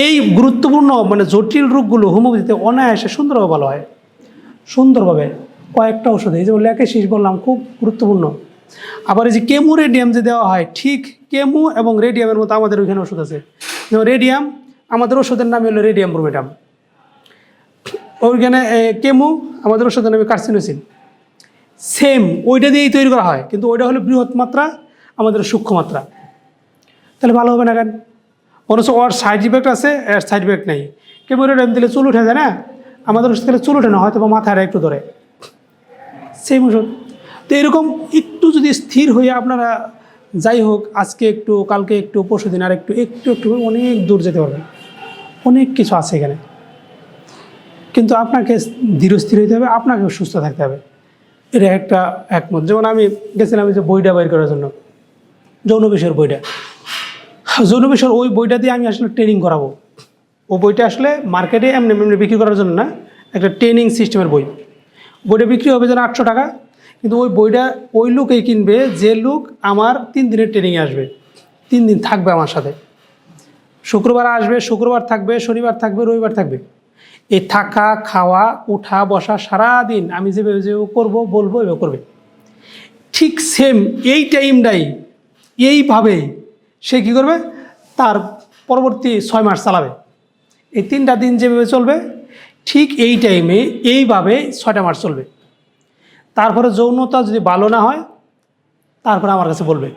এই গুরুত্বপূর্ণ মানে জটিল রোগগুলো হোমিওপ্যাথিতে অনায়াসে সুন্দরভাবে ভালো হয়। সুন্দরভাবে কয়েকটা ওষুধ, এই যে লেখে শেষ বললাম, খুব গুরুত্বপূর্ণ। আবার এই যে কেমু রেডিয়াম যে দেওয়া হয়, ঠিক কেমু এবং রেডিয়ামের মতো আমাদের ওইখানে ওষুধ আছে। যেমন রেডিয়াম, আমাদের ওষুধের নাম হলো রেডিয়াম ব্রোমেটাম। ওইখানে কেমু, আমাদের ওষুধের নামে কার্সিনোসিন। সেম, ওইটা দিয়েই তৈরি করা হয়, কিন্তু ওইটা হলো বৃহৎ মাত্রা, আমাদের সূক্ষ্ম মাত্রা। তাহলে ভালো হবে না কেন? অথচ ওর সাইড ইফেক্ট আছে, এর সাইড ইফেক্ট নেই। কেমন রেডিয়াম দিলে চুল উঠে যায় না? আমাদের ওষুধ খেলে চুল উঠে না হয়তো বা মাথাটা একটু ধরে। সেই ওষুধ। তো এরকম একটু যদি স্থির হয়ে আপনারা যাই হোক, আজকে একটু, কালকে একটু, পরশু দিন আর একটু একটু একটু অনেক দূর যেতে পারবেন। অনেক কিছু আছে এখানে। কিন্তু আপনাকে ধীরস্থির হইতে হবে আপনাকে সুস্থ থাকতে হবে। এটা একটা একমত। যেমন আমি গেছিলাম যে বইটা বের করার জন্য, যৌন বিষয়ের বইটা। যৌন বিষয়ের ওই বইটা দিয়ে আমি আসলে ট্রেনিং করাবো। ও বইটা আসলে মার্কেটে এমনি এমনি বিক্রি করার জন্য না, একটা ট্রেনিং সিস্টেমের বই। বইটা বিক্রি হবে যেন আটশো টাকা, কিন্তু ওই বইটা ওই লোকেই কিনবে, যে লোক আমার তিন দিনের ট্রেনিংয়ে আসবে। তিন দিন থাকবে আমার সাথে। শুক্রবার আসবে, শুক্রবার থাকবে, শনিবার থাকবে, রবিবার থাকবে। এই থাকা, খাওয়া, উঠা, বসা সারা দিন আমি যেভাবে যে করব, বলব, এভাবে করবে। ঠিক সেম এই টাইমটাই এইভাবে সে কী করবে? তার পরবর্তী ছয় মাস চালাবে। এই তিনটা দিন যেভাবে চলবে, ঠিক এই টাইমে এইভাবে ছয়টা মাস চলবে। তারপরে যৌনতা যদি ভালো না হয়, তারপরে আমার কাছে বলবে।